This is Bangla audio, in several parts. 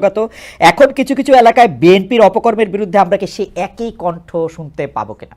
গত এখন কিছু কিছু এলাকায় বিএনপির অপকর্মের বিরুদ্ধে আমরা কি সেই একই কণ্ঠ শুনতে পাবো কিনা?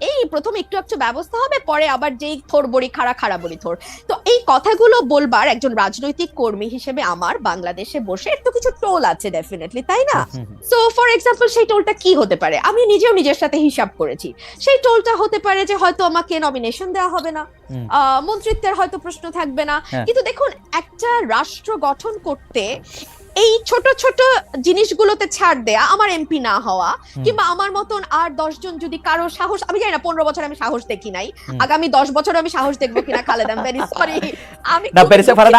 এই প্রথম একটু একটু ব্যবস্থা হবে পরে আবার যেই থোর বড়ি খাড়া খাড়া বড়ি থোর। তো এই কথাগুলো বলবার একজন রাজনৈতিক কর্মী হিসেবে আমার বাংলাদেশে বসে একটু কিছু টোল আছে ডেফিনেটলি তাই না? সো ফর এক্সাম্পল সেই টোলটা কি হতে পারে? আমি নিজেও নিজের সাথে হিসাব করেছি। সেই টোলটা হতে পারে যে হয়তো আমাকে নমিনেশন দেওয়া হবে না আহ, মন্ত্রিত্বের হয়তো প্রশ্ন থাকবে না। হ্যাঁ। কিন্তু দেখুন একটা রাষ্ট্র গঠন করতে এই ছোট ছোট জিনিসগুলোতে ছাড় দেয়া আমার এমপি না হওয়া কিংবা আমার মতন আর দশজন যদি কারও সাহস আমি জানি না পনেরো বছর আমি সাহস দেখি নাই। আগামী দশ বছর আমি সাহস দেখব কিনা খালেদ আম ভেরি সরি আমি না বেরেসে বলতে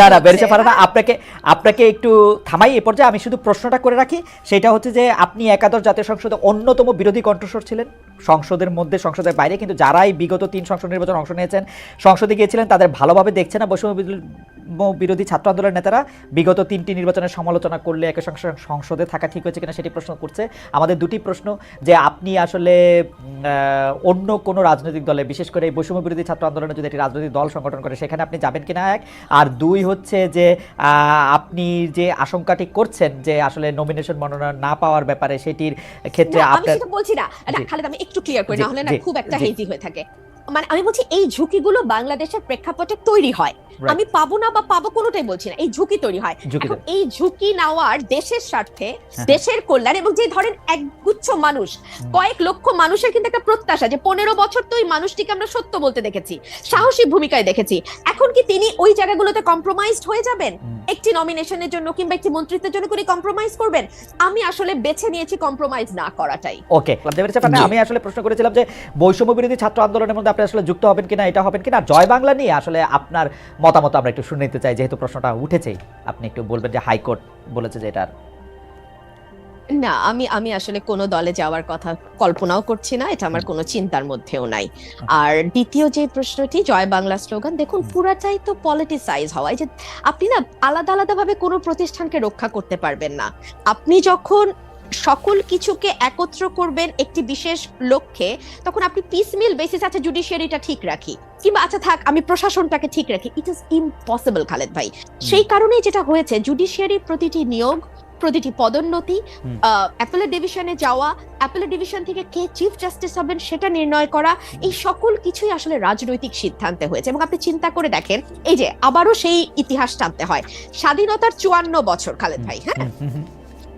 না না বেরেসে হ্যাঁ। আপনাকে আপনাকে একটু থামাই এ পর্যায়ে আমি শুধু প্রশ্নটা করে রাখি সেটা হচ্ছে যে আপনি একাদশ জাতীয় সংসদে অন্যতম বিরোধী কণ্ঠস্বর ছিলেন? সংসদের মধ্যে সংসদের বাইরে কিন্তু যারাই বিগত তিন সংসদ নির্বাচন অংশ নিয়েছেন সংসদে গিয়েছিলেন তাদের ভালোভাবে দেখছে না বৈষম্য বিরোধী- ছাত্র আন্দোলনের নেতারা। বিগত তিনটি নির্বাচনের সমালোচনা করলে একই সঙ্গে সংসদে থাকা ঠিক হয়েছে কিনা সেটি প্রশ্ন করছে। আমাদের দুটি প্রশ্ন যে আপনি আসলে অন্য কোনো রাজনৈতিক দলে বিশেষ করে এই বৈষম্য বিরোধী ছাত্র আন্দোলনে যদি একটি রাজনৈতিক দল সংগঠন করে সেখানে আপনি যাবেন কিনা এক? আর দুই হচ্ছে যে আপনি যে আশঙ্কাটি করছেন যে আসলে নমিনেশন মনোনয়ন না পাওয়ার ব্যাপারে সেটির ক্ষেত্রে আপনার বলছি না। না, খালেদ আমি একটু ক্লিয়ার করি না হলে না খুব একটা। হেজি হয়ে থাকে মানে আমি বলছি এই ঝুঁকিগুলো বাংলাদেশের প্রেক্ষাপটে তৈরি হয়। আমি পাবো না বা পাবো কোনোটাই বলছি না এই ঝুঁকি তৈরি হয়। এখন এই ঝুঁকি নেওয়ার দেশের স্বার্থে হ্যাঁ। দেশের কল্যাণ এবং যে ধরেন একগুচ্ছ মানুষ কয়েক লক্ষ মানুষের কিন্তু একটা প্রত্যাশা যে পনেরো বছর তো ওই মানুষটিকে আমরা সত্য বলতে দেখেছি সাহসী ভূমিকায় দেখেছি। এখন কি তিনি ওই জায়গাগুলোতে কম্প্রোমাইজড হয়ে যাবেন। একটি নমিনেশনের জন্য কিংবা একটি মন্ত্রিত্বের জন্য কোনো কম্প্রোমাইজ করবেন? আমি আসলে বেছে নিয়েছি কম্প্রোমাইজ না করাটাই। ওকে আমি আসলে প্রশ্ন করেছিলাম যে বৈষম্য বিরোধী ছাত্র আন্দোলনের মধ্যে আপনি আসলে যুক্ত হবেন কিনা এটা হবেন কিনা জয় বাংলা নিয়ে আসলে আপনার মতামত আমরা একটু শুনে নিতে চাই যেহেতু প্রশ্নটা উঠেছেই আপনি একটু বলবেন যে হাইকোর্ট বলেছে যে এটার। না আমি আমি আসলে কোনো দলে যাওয়ার কথা কল্পনাও করছি না এটা আমার কোনো চিন্তার মধ্যেও নাই। আর দ্বিতীয় যে প্রশ্নটি জয় বাংলা স্লোগান দেখুন পুরাটাই তো পলিটিসাইজ হওয়া যে আপনি না আলাদা আলাদা ভাবে কোনো প্রতিষ্ঠানকে রক্ষা করতে পারবেন না। আপনি যখন সকল কিছুকে একত্র করবেন একটি বিশেষ লক্ষ্যে তখন আপনি পিস মিল বেসিস আছে জুডিশিয়ারিটা ঠিক রাখি। কিংবা আচ্ছা থাক আমি প্রশাসনটাকে ঠিক রাখি। ইট ইজ ইম্পসিবল খালেদ ভাই। সেই কারণেই যেটা হয়েছে জুডিশিয়ারির প্রতিটি নিয়োগ প্রতিটি পদোন্নতি হুম। অ্যাপেলেট ডিভিশনে যাওয়া অ্যাপেলের ডিভিশন থেকে কে চিফ জাস্টিস হবেন সেটা নির্ণয় করা এই সকল কিছুই আসলে রাজনৈতিক সিদ্ধান্তে হয়েছে। এবং আপনি চিন্তা করে দেখেন এই যে আবারও সেই ইতিহাস টানতে হয়। স্বাধীনতার চুয়ান্ন বছর খালেদ ভাই হ্যাঁ?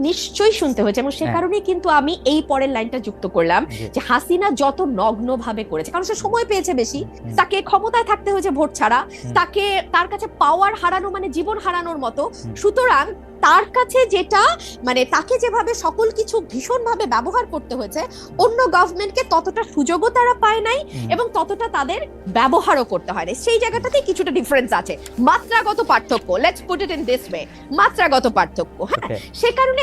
নিশ্চয়ই শুনতে হয়েছে এবং সে হ্যাঁ। কারণেই কিন্তু আমি এই পরের লাইনটা যুক্ত করলাম যে হাসিনা যত নগ্ন ভাবে করেছে কারণ সে সময় পেয়েছে বেশি তাকে ক্ষমতায় থাকতে হয়েছে ভোট ছাড়া তাকে তার কাছে পাওয়ার হারানো মানে জীবন হারানোর মতো। সুতরাং তার কাছে যেটা মানে তাকে যেভাবে সকল কিছু ভীষণভাবে ব্যবহার করতে হয়েছে অন্য গভর্নমেন্টকে ততটা সুযোগও তারা পায় নাই এবং ততটা তাদের ব্যবহারও করতে হয় না সেই জায়গাটাতে কিছুটা ডিফারেন্স আছে। মাত্রাগত পার্থক্য let's put it in this way মাত্রাগত পার্থক্য হ্যাঁ? সে কারণে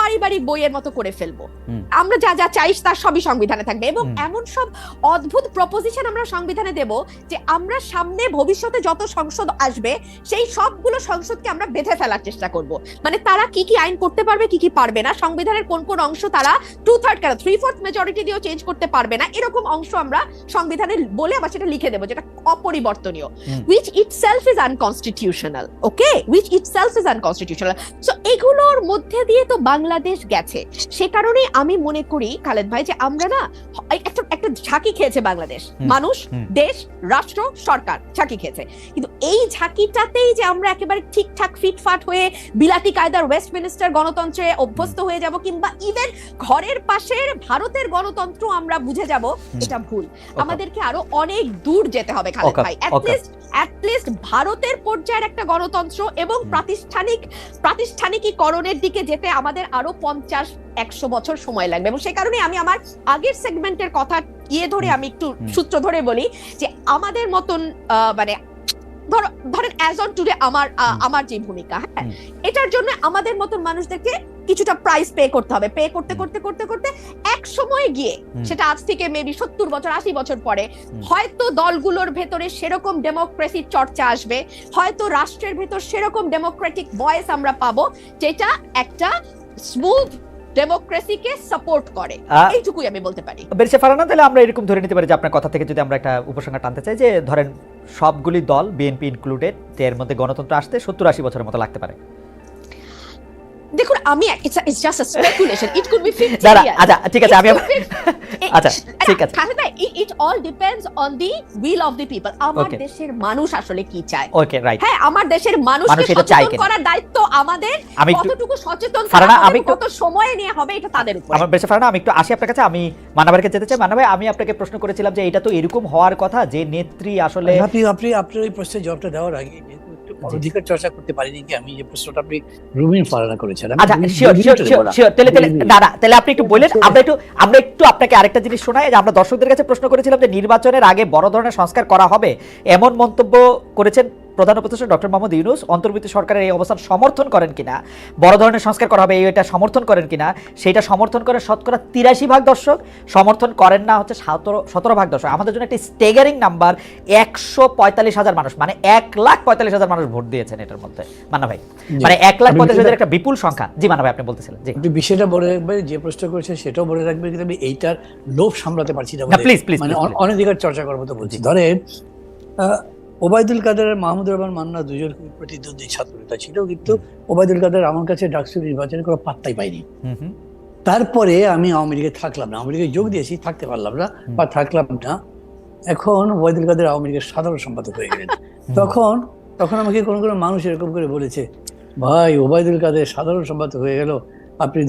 পারিবারিক বইয়ের মতো করে ফেলব। আমরা যা যা চাই তার সবই সংবিধানে থাকবে এবং এমন সব অদ্ভুত প্রপোজিশন আমরা সংবিধানে দেব যে আমরা সামনে ভবিষ্যতে যত সংসদ আসবে সেই সবগুলো সংসদকে আমরা বেঁধে ফেলার চেষ্টা করব। মানে তারা কি কি আইন করতে পারবে কি কি পারবে না সংবিধানের কোন কোন অংশ তারা টু থার্ড কেন থ্রি ফোর্থ মেজরিটি দিয়েও চেঞ্জ করতে পারবে না এরকম অংশ আমরা সংবিধানে বলে আবার সেটা লিখে দেবো যেটা অপরিবর্তনীয় which itself is unconstitutional okay which itself is unconstitutional so এগুলোর মধ্যে দিয়ে তো বাংলাদেশ গেছে। সে কারণেই আমি মনে করি খালেদ ভাই যে আমরা না একটা একটা ঝাঁকি খেয়েছে বাংলাদেশ। মানুষ দেশ রাষ্ট্র সরকার ঝাঁকি খেয়েছে। কিন্তু এই ঝাঁকিটাতেই যে আমরা একেবারে ঠিকঠাক ফিটফাট হয়ে বিলাতি কায়দার ওয়েস্টমিনিস্টার গণতন্ত্রে অভ্যস্ত হয়ে যাব কিংবা ইভেন ঘরের পাশের ভারতের গণতন্ত্র আমরা বুঝে যাব এটা ভুল। আমাদেরকে আরও অনেক দূর যেতে হবে খালেদ ভাই। অ্যাটলিস্ট অ্যাটলিস্ট ভারতের পর্যায়ের একটা গণতন্ত্র এবং। প্রাতিষ্ঠানিক প্রাতিষ্ঠানিকীকরণের দিকে যেতে আমাদের আরও পঞ্চাশ একশো বছর সময় লাগবে এবং সে কারণে আমি আমার আগের সেগমেন্টের কথা ইয়ে ধরে আমি একটু সূত্র ধরে বলি যে আমাদের মতন আহ, মানে ধরো ধরেন অ্যাজ অন টুডে আমার আমার যে ভূমিকা হ্যাঁ? এটার জন্য আমাদের মতন মানুষদেরকে কিছুটা প্রাইস পে করতে হবে। পে করতে করতে করতে করতে এক সময় গিয়ে সেটা আজ থেকে মেবি সত্তর বছর আশি বছর পরে হয়তো দলগুলোর ভেতরে সেরকম ডেমোক্রেসির চর্চা আসবে হয়তো রাষ্ট্রের ভেতর সেরকম ডেমোক্রেটিক ভয়েস আমরা পাবো যেটা একটা স্মুথ ডেমোক্রেসিকে সাপোর্ট করে। এইটুকুই আমি বলতে পারি। বেরিসে ফারানা তাহলে আমরা এরকম ধরে নিতে পারি যে আপনার কথা থেকে যদি আমরা একটা উপসংহার টানতে চাই যে ধরেন সবগুলি দল বিএনপি ইনক্লুডেড এর মধ্যে গণতন্ত্র আসতে সত্তর আশি বছরের মতো লাগতে পারে। দেখুন আমি it's just speculation it could be 50 আচ্ছা ঠিক আছে আমি আচ্ছা, ঠিক আছে। It all depends on the will of the people আমার দেশের মানুষ আসলে কি চায়? ওকে রাইট হ্যাঁ আমার দেশের মানুষকে সচেতন করার দায়িত্ব আমাদের আমি কতটুকু সচেতন ফারহানা, থাকা আমি একটু- কত সময় নিয়ে হবে এটা তাদের উপর। আমার বেশি ফারানা আমি একটু আসি আপনার কাছে আমি মানাবারকে যেতে চাই। মানাভাই আমি আপনাকে প্রশ্ন করেছিলাম যে এটা তো এরকম হওয়ার কথা যে নেত্রী আসলে আপনি আপনি আপনার এই প্রশ্নের জবাবটা দেওয়ার আগে। অধিকার চর্চা করতে পারিনি কি আমি? যে প্রশ্নটা আপনি রুমিন ফারানা করেছেন। আচ্ছা শিওর শিওর শিওর তাহলে তাহলে তাহলে আপনি একটু বলেন আমরা একটু আমরা একটু আপনাকে আরেকটা জিনিস শোনাই যে আমরা দর্শকদের কাছে প্রশ্ন করেছিলাম যে নির্বাচনের আগে বড় ধরনের সংস্কার করা হবে এমন মন্তব্য করেছেন প্রধান উপদেষ্টা ডক্টর মোহাম্মদ ইউনুস অন্তর্বর্তী সরকারের এই অবস্থান সমর্থন করেন কিনা বড় ধরনের সংস্কার করা হবে এটা সমর্থন করেন কিনা সেটা সমর্থন করে শতকরা তিরাশি ভাগ দর্শক সমর্থন করেন না হচ্ছে সতেরো সতেরো ভাগ দর্শক। আমাদের জন্য একটি স্টেগারিং নাম্বার একশো পঁয়তাল্লিশ হাজার মানুষ মানে এক লাখ পঁয়তাল্লিশ হাজার মানুষ ভোট দিয়েছেন এটার মধ্যে। মানা ভাই মানে এক লাখ পঁয়তাল্লিশ হাজার একটা বিপুল সংখ্যা। জি মানা ভাই আপনি বলতেছিলেন জি। আপনি বিষয়টা বলে রাখবেন যে প্রশ্ন করেছে সেটাও বলে রাখবেন কিন্তু আমি এইটার লোভ সামলাতে পারছি না প্লিজ প্লিজ মানে অন- অনধিকার চর্চা করব তো বলছি। ধরেন আহ, ওবায়দুল কাদের আর মাহমুদুর রহমান মান্না দুজন প্রতিদ্বন্দ্বী ছাত্রনেতা ছিল কিন্তু ওবায়দুল কাদের আমার কাছে ডাকসু নির্বাচনে কোনো পাত্তাই পাইনি তারপরে আমি আওয়ামী লীগে থাকলাম না আওয়ামী লীগে যোগ দিয়েছি থাকতে পারলাম না বা থাকলাম না। এখন ওবায়দুল কাদের আওয়ামী লীগের সাধারণ সম্পাদক হয়ে গেলেন। তখন তখন আমাকে কোনো কোনো মানুষ এরকম করে বলেছে ভাই ওবায়দুল কাদের সাধারণ সম্পাদক হয়ে গেল আপনি